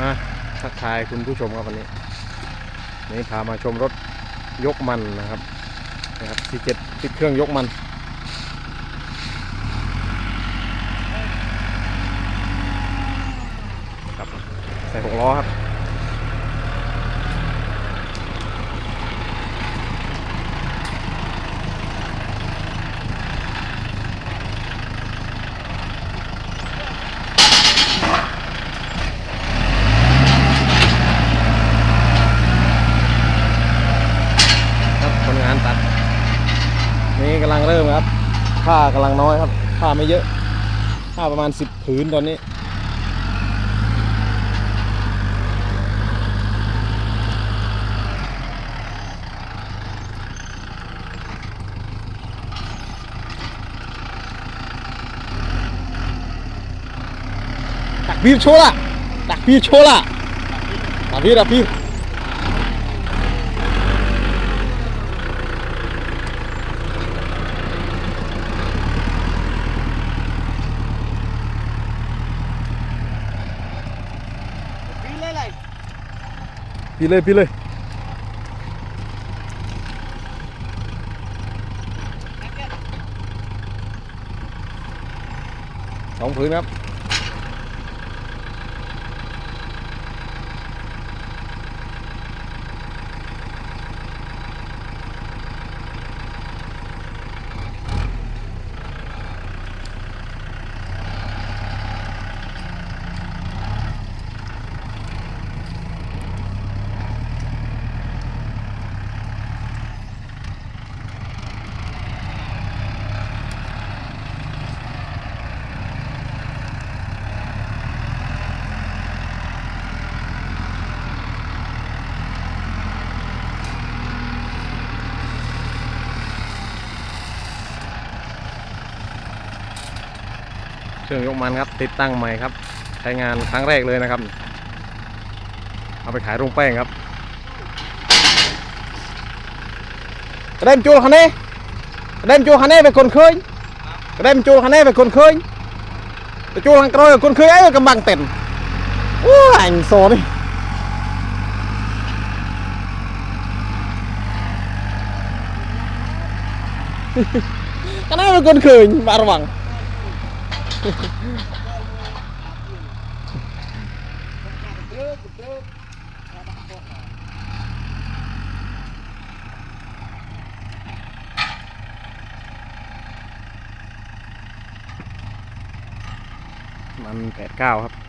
อะทักทายคุณผู้ชมครับวันนี้ นี่พามาชมรถยกมันนะครับนะครับสี่เจ็ดติดเครื่องยกมันครับใส่หกล้อครับคนงานตัด นี่ กำลังเริ่มครับผ้ากำลังน้อยครับผ้าไม่เยอะผ้าประมาณ 10 ผืนตอนนี้ดักพีโชว์ละดักพีโชว์ละดักพีดักพีปีเลยเลย พีเลยพี เครื่องยกมันครับ ติดตั้งใหม่ครับ ใช้งานครั้งแรกเลยนะครับ เอาไปขายโรงแป้งครับกระเด็นจูคันนี้กระเด็นจูคันนี้เป็นคนเคยกระเด็นจูคันนี้เป็นคนเคยจูลคันกระโดดคนเคยเอ้กำบังเต็มโอ้ยอันโซนี่าไปคนเคยมาระวัง มันแปดเก้าครับ